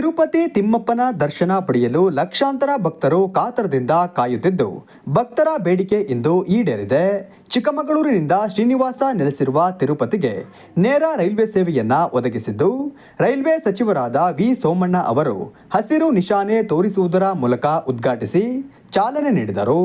ತಿರುಪತಿ ತಿಮ್ಮಪ್ಪನ ದರ್ಶನ ಪಡೆಯಲು ಲಕ್ಷಾಂತರ ಭಕ್ತರು ಕಾತರದಿಂದ ಕಾಯುತ್ತಿದ್ದು, ಭಕ್ತರ ಬೇಡಿಕೆ ಇಂದು ಈಡೇರಿದೆ. ಚಿಕ್ಕಮಗಳೂರಿನಿಂದ ಶ್ರೀನಿವಾಸ ನೆಲೆಸಿರುವ ತಿರುಪತಿಗೆ ನೇರ ರೈಲ್ವೆ ಸೇವೆಯನ್ನ ಒದಗಿಸಿದ್ದು, ರೈಲ್ವೆ ಸಚಿವರಾದ ವಿ ಸೋಮಣ್ಣ ಅವರು ಹಸಿರು ನಿಶಾನೆ ತೋರಿಸುವುದರ ಮೂಲಕ ಉದ್ಘಾಟಿಸಿ ಚಾಲನೆ ನೀಡಿದರು.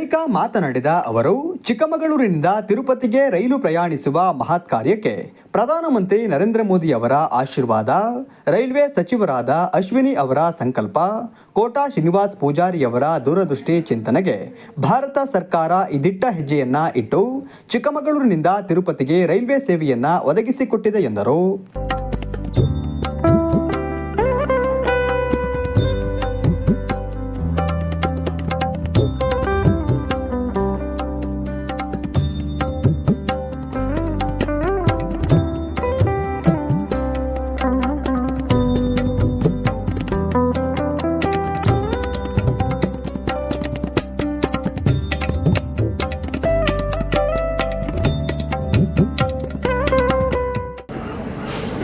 ಬಳಿಕ ಮಾತನಾಡಿದ ಅವರು, ಚಿಕ್ಕಮಗಳೂರಿನಿಂದ ತಿರುಪತಿಗೆ ರೈಲು ಪ್ರಯಾಣಿಸುವ ಮಹತ್ ಕಾರ್ಯಕ್ಕೆ ಪ್ರಧಾನಮಂತ್ರಿ ನರೇಂದ್ರ ಮೋದಿ ಅವರ ಆಶೀರ್ವಾದ, ರೈಲ್ವೆ ಸಚಿವರಾದ ಅಶ್ವಿನಿ ಅವರ ಸಂಕಲ್ಪ, ಕೋಟಾ ಶ್ರೀನಿವಾಸ್ ಪೂಜಾರಿಯವರ ದೂರದೃಷ್ಟಿ ಚಿಂತನೆಗೆ ಭಾರತ ಸರ್ಕಾರ ಇದಿಟ್ಟ ದಿಟ್ಟ ಹೆಜ್ಜೆಯನ್ನ ಇಟ್ಟು ಚಿಕ್ಕಮಗಳೂರಿನಿಂದ ತಿರುಪತಿಗೆ ರೈಲ್ವೆ ಸೇವೆಯನ್ನ ಒದಗಿಸಿಕೊಟ್ಟಿದೆ ಎಂದರು.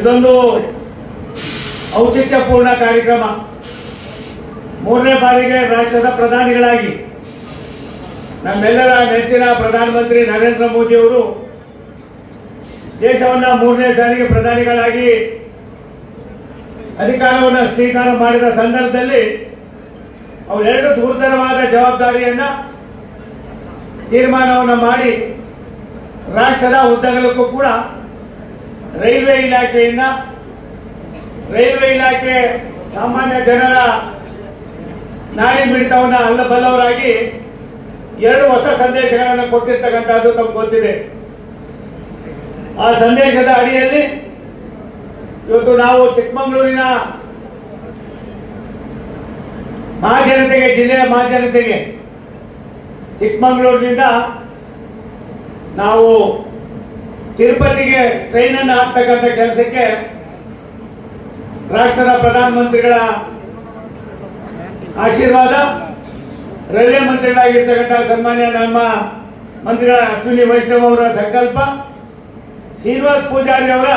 ಇದೊಂದು ಔಚಿತ್ಯಪೂರ್ಣ ಕಾರ್ಯಕ್ರಮ. ಮೂರನೇ ಬಾರಿಗೆ ರಾಷ್ಟ್ರದ ಪ್ರಧಾನಿಗಳಾಗಿ ನಮ್ಮೆಲ್ಲರ ನೆಚ್ಚಿನ ಪ್ರಧಾನಮಂತ್ರಿ ನರೇಂದ್ರ ಮೋದಿ ಅವರು ದೇಶವನ್ನ ಮೂರನೇ ಸಾರಿಗೆ ಪ್ರಧಾನಿಗಳಾಗಿ ಅಧಿಕಾರವನ್ನು ಸ್ವೀಕಾರ ಮಾಡಿದ ಸಂದರ್ಭದಲ್ಲಿ ಅವರೆರಡು ಗುರುತರವಾದ ಜವಾಬ್ದಾರಿಯನ್ನ ತೀರ್ಮಾನವನ್ನು ಮಾಡಿ ರಾಷ್ಟ್ರದ ಉದ್ದಗಲಕ್ಕೂ ಕೂಡ ರೈಲ್ವೆ ಇಲಾಖೆಯಿಂದ, ರೈಲ್ವೆ ಇಲಾಖೆ ಸಾಮಾನ್ಯ ಜನರ ನಾಡಿ ಅಲ್ಲ ಅಲ್ಲಬಲ್ಲವರಾಗಿ ಎರಡು ಹೊಸ ಸಂದೇಶಗಳನ್ನು ಕೊಟ್ಟಿರ್ತಕ್ಕಂಥದ್ದು ತಮ್ಗೆ ಗೊತ್ತಿದೆ. ಆ ಸಂದೇಶದ ಅಡಿಯಲ್ಲಿ ಇವತ್ತು ನಾವು ಚಿಕ್ಕಮಗಳೂರಿನ ಮಹಾಜನತೆಗೆ ಜಿಲ್ಲೆಯ ಮಹಾಜನತೆಗೆ ಚಿಕ್ಕಮಗಳೂರಿನಿಂದ ನಾವು ತಿರುಪತಿಗೆ ಟ್ರೈನನ್ನು ಹಾಕ್ತಕ್ಕಂಥ ಕೆಲಸಕ್ಕೆ ರಾಷ್ಟ್ರದ ಪ್ರಧಾನಮಂತ್ರಿಗಳ ಆಶೀರ್ವಾದ, ರೈಲ್ವೆ ಮಂತ್ರಿಗಳಾಗಿರ್ತಕ್ಕಂಥ ಸನ್ಮಾನ್ಯ ನಮ್ಮ ಮಂತ್ರಿಗಳ ಅಶ್ವಿನಿ ವೈಷ್ಣವ್ ಅವರ ಸಂಕಲ್ಪ, ಶ್ರೀನಿವಾಸ್ ಪೂಜಾರಿ ಅವರ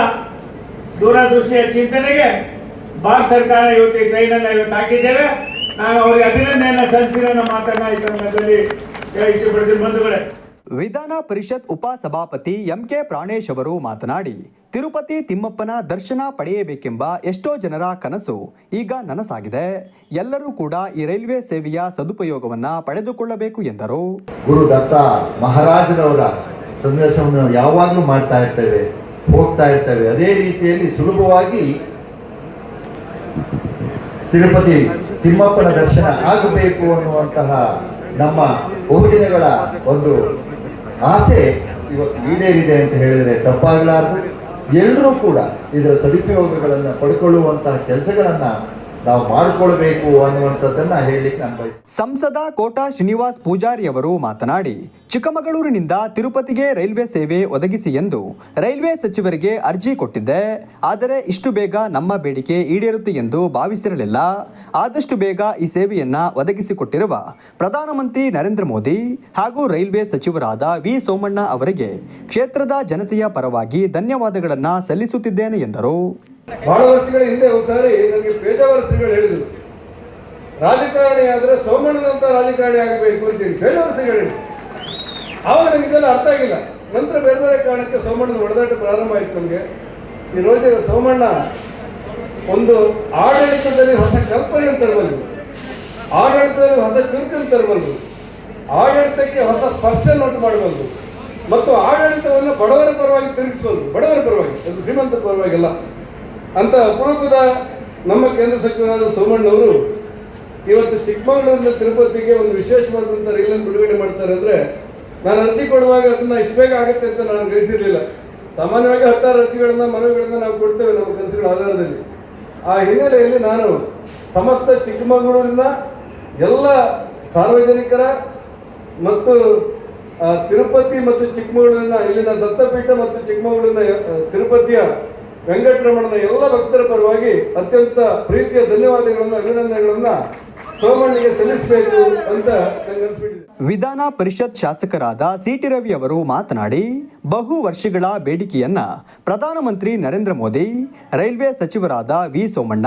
ದೂರದೃಷ್ಟಿಯ ಚಿಂತನೆಗೆ ಭಾರತ ಸರ್ಕಾರ ಇವತ್ತು ಟ್ರೈನ್ ಟ್ರೈನನ್ನು ಇವತ್ತು ಹಾಕಿದ್ದೇವೆ. ನಾನು ಅವರಿಗೆ ಅಭಿನಂದನೆಯನ್ನು ಸಲ್ಲಿಸಿರೋ ಮಾತನ್ನ ಈ ಸಂದರ್ಭದಲ್ಲಿ ಇಷ್ಟಪಡ್ತೀನಿ. ಬಂಧುಗಳೇ ವಿಧಾನ ಪರಿಷತ್ ಉಪಸಭಾಪತಿ ಎಂಕೆ ಪ್ರಾಣೇಶ್ ಅವರು ಮಾತನಾಡಿ, ತಿರುಪತಿ ತಿಮ್ಮಪ್ಪನ ದರ್ಶನ ಪಡೆಯಬೇಕೆಂಬ ಎಷ್ಟೋ ಜನರ ಕನಸು ಈಗ ನನಸಾಗಿದೆ. ಎಲ್ಲರೂ ಕೂಡ ಈ ರೈಲ್ವೆ ಸೇವೆಯ ಸದುಪಯೋಗವನ್ನು ಪಡೆದುಕೊಳ್ಳಬೇಕು ಎಂದರು. ಗುರು ದತ್ತ ಮಹಾರಾಜರವರ ಸಂದೇಶವನ್ನು ಯಾವಾಗಲೂ ಮಾಡ್ತಾ ಇರ್ತೇವೆ, ಹೋಗ್ತಾ ಇರ್ತೇವೆ. ಅದೇ ರೀತಿಯಲ್ಲಿ ಸುಲಭವಾಗಿ ತಿರುಪತಿ ತಿಮ್ಮಪ್ಪನ ದರ್ಶನ ಆಗಬೇಕು ಅನ್ನುವಂತಹ ನಮ್ಮ ಬಹುದಿನಗಳ ಒಂದು ಆಸೆ ಇವತ್ತು ಈಡೇರಿದೆ ಅಂತ ಹೇಳಿದರೆ ತಪ್ಪಾಗಲಾರದು. ಎಲ್ಲರೂ ಕೂಡ ಇದರ ಸದುಪಯೋಗಗಳನ್ನು ಪಡ್ಕೊಳ್ಳುವಂತಹ ಕೆಲಸಗಳನ್ನ ನಾವು ಮಾಡಿಕೊಳ್ಬೇಕು ಹೇಳಲಿಕ್ಕೆ ನಾನು ಸಂಸದ ಕೋಟಾ ಶ್ರೀನಿವಾಸ್ ಪೂಜಾರಿ ಅವರು ಮಾತನಾಡಿ, ಚಿಕ್ಕಮಗಳೂರಿನಿಂದ ತಿರುಪತಿಗೆ ರೈಲ್ವೆ ಸೇವೆ ಒದಗಿಸಿ ಎಂದು ರೈಲ್ವೆ ಸಚಿವರಿಗೆ ಅರ್ಜಿ ಕೊಟ್ಟಿದ್ದೆ. ಆದರೆ ಇಷ್ಟು ಬೇಗ ನಮ್ಮ ಬೇಡಿಕೆ ಈಡೇರುತ್ತೆ ಎಂದು ಭಾವಿಸಿರಲಿಲ್ಲ. ಆದಷ್ಟು ಬೇಗ ಈ ಸೇವೆಯನ್ನ ಒದಗಿಸಿಕೊಟ್ಟಿರುವ ಪ್ರಧಾನಮಂತ್ರಿ ನರೇಂದ್ರ ಮೋದಿ ಹಾಗೂ ರೈಲ್ವೆ ಸಚಿವರಾದ ವಿ ಸೋಮಣ್ಣ ಅವರಿಗೆ ಕ್ಷೇತ್ರದ ಜನತೆಯ ಪರವಾಗಿ ಧನ್ಯವಾದಗಳನ್ನು ಸಲ್ಲಿಸುತ್ತಿದ್ದೇನೆ ಎಂದರು. ಬಹಳ ವರ್ಷಗಳ ಹಿಂದೆ ಒಂದ್ಸಾರಿ ನನಗೆ ಶ್ರೀಗಳು ಹೇಳಿದರು. ರಾಜಕಾರಣಿ ಆದರೆ ಸೋಮಣ್ಣನಂತ ರಾಜಕಾರಣಿ ಆಗಬೇಕು ಅಂತೇಳಿ ಪೇಜಾವರ ಶ್ರೀಗಳು ಹೇಳಿದ್ರು. ಆವಾಗ ನನಗೆ ಅರ್ಥ ಆಗಿಲ್ಲ. ನಂತರ ಬೇರೆ ಬೇರೆ ಕಾರಣಕ್ಕೆ ಸೋಮಣ್ಣನ ಹೊಡೆದಾಟ ಪ್ರಾರಂಭ ಆಯ್ತು ನಮಗೆ. ಈ ರೋಜೆ ಸೋಮಣ್ಣ ಒಂದು ಆಡಳಿತದಲ್ಲಿ ಹೊಸ ಕಲ್ಪನೆ ತರಬಲ್ಲರು ಆಡಳಿತದಲ್ಲಿ ಹೊಸ ಚುರುಕನ್ನು ತರಬಲ್ಲರು ಆಡಳಿತಕ್ಕೆ ಹೊಸ ಸ್ಪರ್ಶನ ಉಂಟು ಮಾಡಬಹುದು ಮತ್ತು ಆಡಳಿತವನ್ನು ಬಡವರ ಪರವಾಗಿ ತಿರುಗಿಸಬಲ್ಲರು ಬಡವರ ಪರವಾಗಿ, ಅದು ಶ್ರೀಮಂತ ಪರವಾಗಿಲ್ಲ ಅಂತ ಅಪರೂಪದ ನಮ್ಮ ಕೇಂದ್ರ ಸಚಿವರಾದ ಸೋಮಣ್ಣವರು ಇವತ್ತು ಚಿಕ್ಕಮಗಳೂರಿನ ತಿರುಪತಿಗೆ ಒಂದು ವಿಶೇಷವಾದಂಥ ರೈಲನ್ನು ಬಿಡುಗಡೆ ಮಾಡ್ತಾರೆ ಅಂದ್ರೆ ನಾನು ಅರ್ಜಿ ಕೊಡುವಾಗ ಅದನ್ನ ಇಷ್ಟು ಬೇಗ ಆಗುತ್ತೆ ಅಂತ ನಾನು ಗ್ರಹಿಸಿರಲಿಲ್ಲ. ಸಾಮಾನ್ಯವಾಗಿ ಹತ್ತಾರು ಅರ್ಜಿಗಳನ್ನ, ಮನವಿಗಳನ್ನ ನಾವು ಕೊಡ್ತೇವೆ ನಮ್ಮ ಕೆಲಸಗಳ ಆಧಾರದಲ್ಲಿ. ಆ ಹಿನ್ನೆಲೆಯಲ್ಲಿ ನಾನು ಸಮಸ್ತ ಚಿಕ್ಕಮಗಳೂರಿನ ಎಲ್ಲ ಸಾರ್ವಜನಿಕರ ಮತ್ತು ತಿರುಪತಿ ಮತ್ತು ಚಿಕ್ಕಮಗಳೂರಿನ ಇಲ್ಲಿನ ದತ್ತಪೀಠ ಮತ್ತು ಚಿಕ್ಕಮಗಳೂರಿನ ತಿರುಪತಿಯ ವೆಂಕಟರಮಣನ ಎಲ್ಲ ಭಕ್ತರ ಪರವಾಗಿ ಅತ್ಯಂತ ಪ್ರೀತಿಯ ಧನ್ಯವಾದಗಳನ್ನು ಅಭಿನಂದನೆಗಳನ್ನ ಸೋಮಣ್ಣಿಗೆ ಸಲ್ಲಿಸಬೇಕು ಅಂತ ನಂಗೆ ವಿಧಾನ ಪರಿಷತ್ ಶಾಸಕರಾದ ಸಿಟಿ ರವಿ ಅವರು ಮಾತನಾಡಿ ಬಹು ವರ್ಷಗಳ ಬೇಡಿಕೆಯನ್ನ ಪ್ರಧಾನಮಂತ್ರಿ ನರೇಂದ್ರ ಮೋದಿ ರೈಲ್ವೆ ಸಚಿವರಾದ ವಿ ಸೋಮಣ್ಣ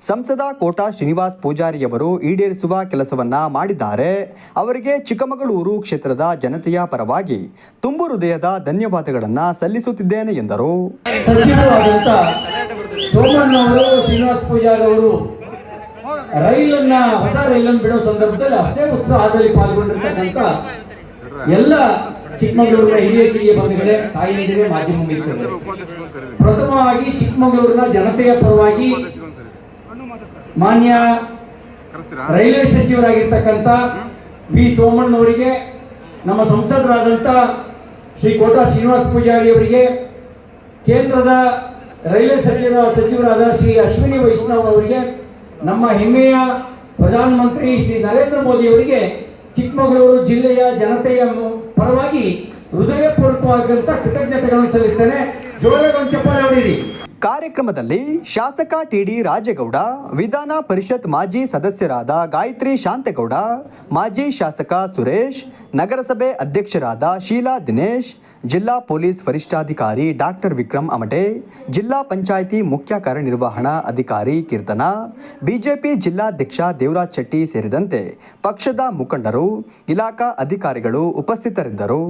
ಸಂಸದ ಕೋಟಾ ಶ್ರೀನಿವಾಸ್ ಪೂಜಾರಿಯವರು ಈಡೇರಿಸುವ ಕೆಲಸವನ್ನ ಮಾಡಿದ್ದಾರೆ. ಅವರಿಗೆ ಚಿಕ್ಕಮಗಳೂರು ಕ್ಷೇತ್ರದ ಜನತೆಯ ಪರವಾಗಿ ತುಂಬು ಹೃದಯದ ಧನ್ಯವಾದಗಳನ್ನು ಸಲ್ಲಿಸುತ್ತಿದ್ದೇನೆ ಎಂದರು. ಸೋಮಣ್ಣ ಸೋಮಣ್ಣವರು ಶ್ರೀನಿವಾಸ್ ಪೂಜಾರಿ ಅವರು ರೈಲನ್ನ, ಹೊಸ ರೈಲನ್ನು ಬಿಡೋ ಸಂದರ್ಭದಲ್ಲಿ ಅಷ್ಟೇ ಉತ್ಸಾಹದಲ್ಲಿ ಪಾಲ್ಗೊಂಡಿರ್ತಕ್ಕಂಥ ಎಲ್ಲ ಚಿಕ್ಕಮಗಳೂರಿನ ಹಿರಿಯ ಕಿರಿಯ ಬಂಧುಗಳೇ ತಾಯಿಯಂದಿರೇ ಮಾಧ್ಯಮ ಮಿತ್ರರೇ ಪ್ರಥಮವಾಗಿ ಚಿಕ್ಕಮಗಳೂರಿನ ಜನತೆಯ ಪರವಾಗಿ ಮಾನ್ಯ ರೈಲ್ವೆ ಸಚಿವರಾಗಿರ್ತಕ್ಕಂಥ ವಿ. ಸೋಮಣ್ಣವರಿಗೆ ನಮ್ಮ ಸಂಸದರಾದಂಥ ಶ್ರೀ ಕೋಟಾ ಶ್ರೀನಿವಾಸ ಪೂಜಾರಿ ಅವರಿಗೆ, ಕೇಂದ್ರದ ರೈಲ್ವೆ ಸಚಿವ, ಸಚಿವರಾದ ಶ್ರೀ ಅಶ್ವಿನಿ ವೈಷ್ಣವ್ ಅವರಿಗೆ ನಮ್ಮ ಹೆಮ್ಮೆಯ ಪ್ರಧಾನಮಂತ್ರಿ ಶ್ರೀ ನರೇಂದ್ರ ಮೋದಿ ಅವರಿಗೆ ಚಿಕ್ಕಮಗಳೂರು ಜಿಲ್ಲೆಯ ಜನತೆಯ ಪರವಾಗಿ ಹೃದಯಪೂರ್ವಕವಾಗಿರುವಂತಹ ಕೃತಜ್ಞತೆಗಳನ್ನು ಸಲ್ಲಿಸ್ತೇನೆ. ಜೋರಾಗಿ ಒಂದು ಚಪ್ಪಾಳೆ ಹೊಡೀರಿ ಕಾರ್ಯಕ್ರಮದಲ್ಲಿ ಶಾಸಕ ಟಿಡಿ ರಾಜೇಗೌಡ, ವಿಧಾನ ಪರಿಷತ್ ಮಾಜಿ ಸದಸ್ಯರಾದ ಗಾಯತ್ರಿ ಶಾಂತೇಗೌಡ, ಮಾಜಿ ಶಾಸಕ ಸುರೇಶ್, ನಗರಸಭೆ ಅಧ್ಯಕ್ಷರಾದ ಶೀಲಾ ದಿನೇಶ್, ಜಿಲ್ಲಾ ಪೊಲೀಸ್ ವರಿಷ್ಠಾಧಿಕಾರಿ ಡಾಕ್ಟರ್ ವಿಕ್ರಮ್ ಅಮಟೆ, ಜಿಲ್ಲಾ ಪಂಚಾಯಿತಿ ಮುಖ್ಯ ಕಾರ್ಯನಿರ್ವಹಣಾ ಅಧಿಕಾರಿ ಕೀರ್ತನ, ಬಿಜೆಪಿ ಜಿಲ್ಲಾಧ್ಯಕ್ಷ ದೇವರಾಜ್ ಶೆಟ್ಟಿ ಸೇರಿದಂತೆ ಪಕ್ಷದ ಮುಖಂಡರು, ಇಲಾಖಾ ಅಧಿಕಾರಿಗಳು ಉಪಸ್ಥಿತರಿದ್ದರು.